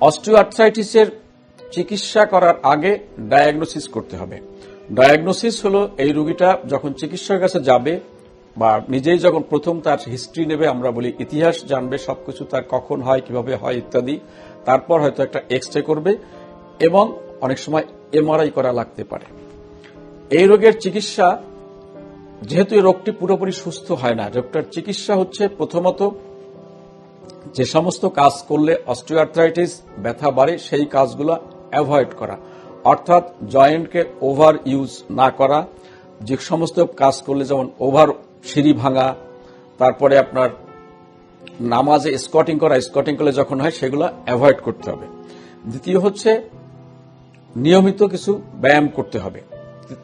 অস্টিওআর্থ্রাইটিসের চিকিৎসা করার আগে ডায়াগনোসিস করতে হবে। ডায়াগনোসিস হলো এই রোগীটা যখন চিকিৎসার কাছে যাবে বা নিজেই যখন প্রথম তার হিস্ট্রি নেবে, আমরা বলি ইতিহাস জানবে, সবকিছু তার কখন হয়, কীভাবে হয় ইত্যাদি, তারপর হয়তো একটা এক্স রে করবে এবং অনেক সময় এমআরআই করা লাগতে পারে। এই রোগের চিকিৎসা যেহেতু এই রোগটি পুরোপুরি সুস্থ হয় না রোগটার চিকিৎসা হচ্ছে প্রথমত যে সমস্ত কাজ করলে অস্টিওআর্থ্রাইটিস, ব্যথা বাড়ে, সেই কাজগুলো অ্যাভয়েড করা। অর্থাৎ জয়েন্টকে ওভার ইউজ না করা, যে সমস্ত কাজ করলে যেমন ওভার সিঁড়ি ভাঙা, তারপরে আপনার নামাজে স্কটিং করা, স্কটিং করলে যখন হয় সেগুলো অ্যাভয়েড করতে হবে। দ্বিতীয় হচ্ছে নিয়মিত কিছু ব্যায়াম করতে হবে।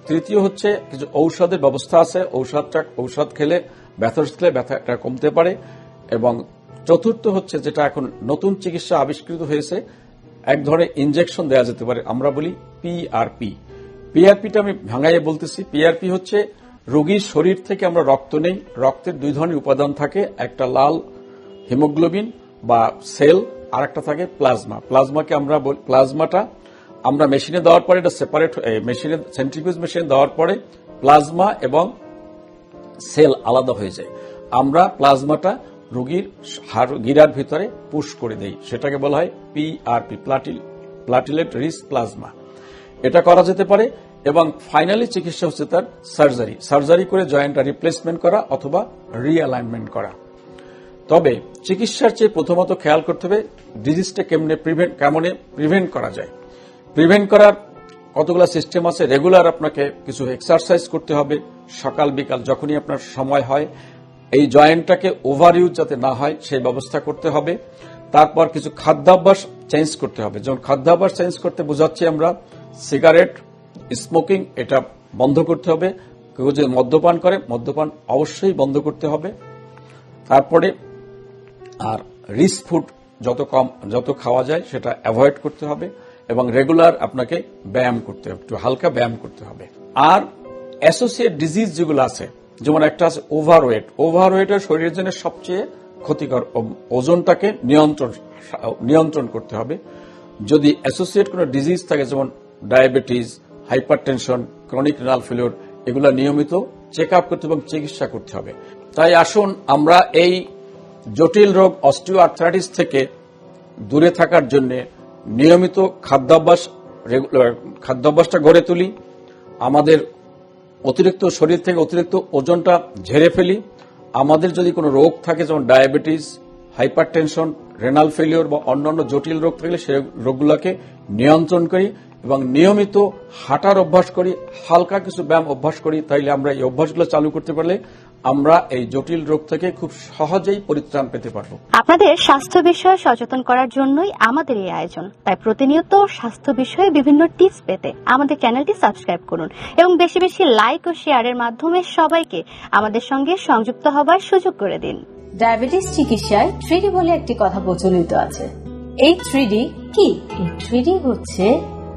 তৃতীয় হচ্ছে কিছু ঔষধের ব্যবস্থা আছে। ঔষধটা, ঔষধ খেলে ব্যথা খেলে ব্যথাটা কমতে পারে। এবং চতুর্থ হচ্ছে যেটা এখন নতুন চিকিৎসা আবিষ্কৃত হয়েছে, এক ধরনের ইনজেকশন দেওয়া যেতে পারে। আমরা বলি পিআরপি পিআরপিটা আমি ভাঙাইয়ে বলতেছি। পিআরপি হচ্ছে রোগীর শরীর থেকে আমরা রক্ত নেই। রক্তের দুই ধরনের উপাদান থাকে। একটা লাল হিমোগ্লোবিন বা সেল আর একটা থাকে প্লাজমা। প্লাজমাকে আমরা প্লাজমাটা আমরা মেশিনে দেওয়ার পরে এটা সেপারেট মেশিনে সেন্ট্রিফিউজ মেশিনে দেওয়ার পরে প্লাজমা এবং সেল আলাদা হয়ে যায়। আমরা প্লাজমাটা রোগীর গিরার ভিতরে পুশ করে দেই। সেটাকে বলা হয় পিআরপি প্লাটিলেট রিস প্লাজমা এটা করা যেতে পারে এবং ফাইনালি চিকিৎসা হচ্ছে তার সার্জারি সার্জারি করে জয়েন্টটা রিপ্লেসমেন্ট করা অথবা রিঅ্যালাইনমেন্ট করা। তবে চিকিৎসার চেয়ে প্রথমত খেয়াল করতে হবে ডিজিজটা কেমনে প্রিভেন্ট কেমনে প্রিভেন্ট করা যায়। প্রিভেন্ট করার কতগুলো সিস্টেম আছে রেগুলার আপনাকে কিছু এক্সারসাইজ করতে হবে। সকাল, বিকাল যখনই আপনার সময় হয়, এই জয়েন্টটাকে ওভার ইউজ যাতে না হয়, সেই ব্যবস্থা করতে হবে। তারপর কিছু খাদ্যাভ্যাস চেঞ্জ করতে হবে। যেমন খাদ্যাভ্যাস চেঞ্জ করতে বোঝাচ্ছি আমরা সিগারেট স্মোকিং এটা বন্ধ করতে হবে। কেউ যদি মদ্যপান করে, মদ্যপান অবশ্যই বন্ধ করতে হবে। তারপরে, আর রিচ ফুড যত কম, যত খাওয়া যায়, সেটা অ্যাভয়েড করতে হবে। এবং রেগুলার আপনাকে ব্যায়াম করতে হবে, একটু হালকা ব্যায়াম করতে হবে। আর অ্যাসোসিয়েট ডিজিজ যেগুলো আছে, যেমন একটা আছে ওভারওয়েট ওভারওয়েটের শরীরের জন্য সবচেয়ে ক্ষতিকর ওজনটাকে নিয়ন্ত্রণ নিয়ন্ত্রণ করতে হবে। যদি অ্যাসোসিয়েট কোনো ডিজিজ থাকে, যেমন diabetes hypertension chronic renal failure এগুলো নিয়মিত চেক আপ করতে এবং চিকিৎসা করতে হবে। তাই আসুন আমরা এই জটিল রোগ অস্টিও থেকে দূরে থাকার জন্য নিয়মিত খাদ্যাভ্যাস খাদ্যাভ্যাসটা গড়ে তুলি, আমাদের অতিরিক্ত শরীর থেকে অতিরিক্ত ওজনটা ঝেড়ে ফেলি। আমাদের যদি কোনো রোগ থাকে, যেমন diabetes hypertension renal failure বা অন্যান্য জটিল রোগ থাকলে সে রোগগুলোকে নিয়ন্ত্রণ করি। এবং নিয়মিত হাঁটার অভ্যাস করি হালকা কিছু ব্যায়াম অভ্যাস করি তাইলে আমরা এই অভ্যাসগুলো চালু করতে পারলে আমরা এই জটিল রোগ থেকে খুব সহজেই পরিত্রাণ পেতে পারব। আপনাদের স্বাস্থ্য বিষয়ে সচেতন করার জন্যই আমাদের এই আয়োজন। তাই প্রতিনিয়ত স্বাস্থ্য বিষয়ে বিভিন্ন টিপস পেতে আমাদের চ্যানেলটি সাবস্ক্রাইব করুন এবং বেশি বেশি লাইক ও শেয়ারের মাধ্যমে সবাইকে আমাদের সঙ্গে সংযুক্ত হবার সুযোগ করে দিন। ডায়াবেটিস চিকিৎসায় থ্রিডি বলে একটি কথা প্রচলিত আছে। এই থ্রিডি কি? এই থ্রিডি হচ্ছে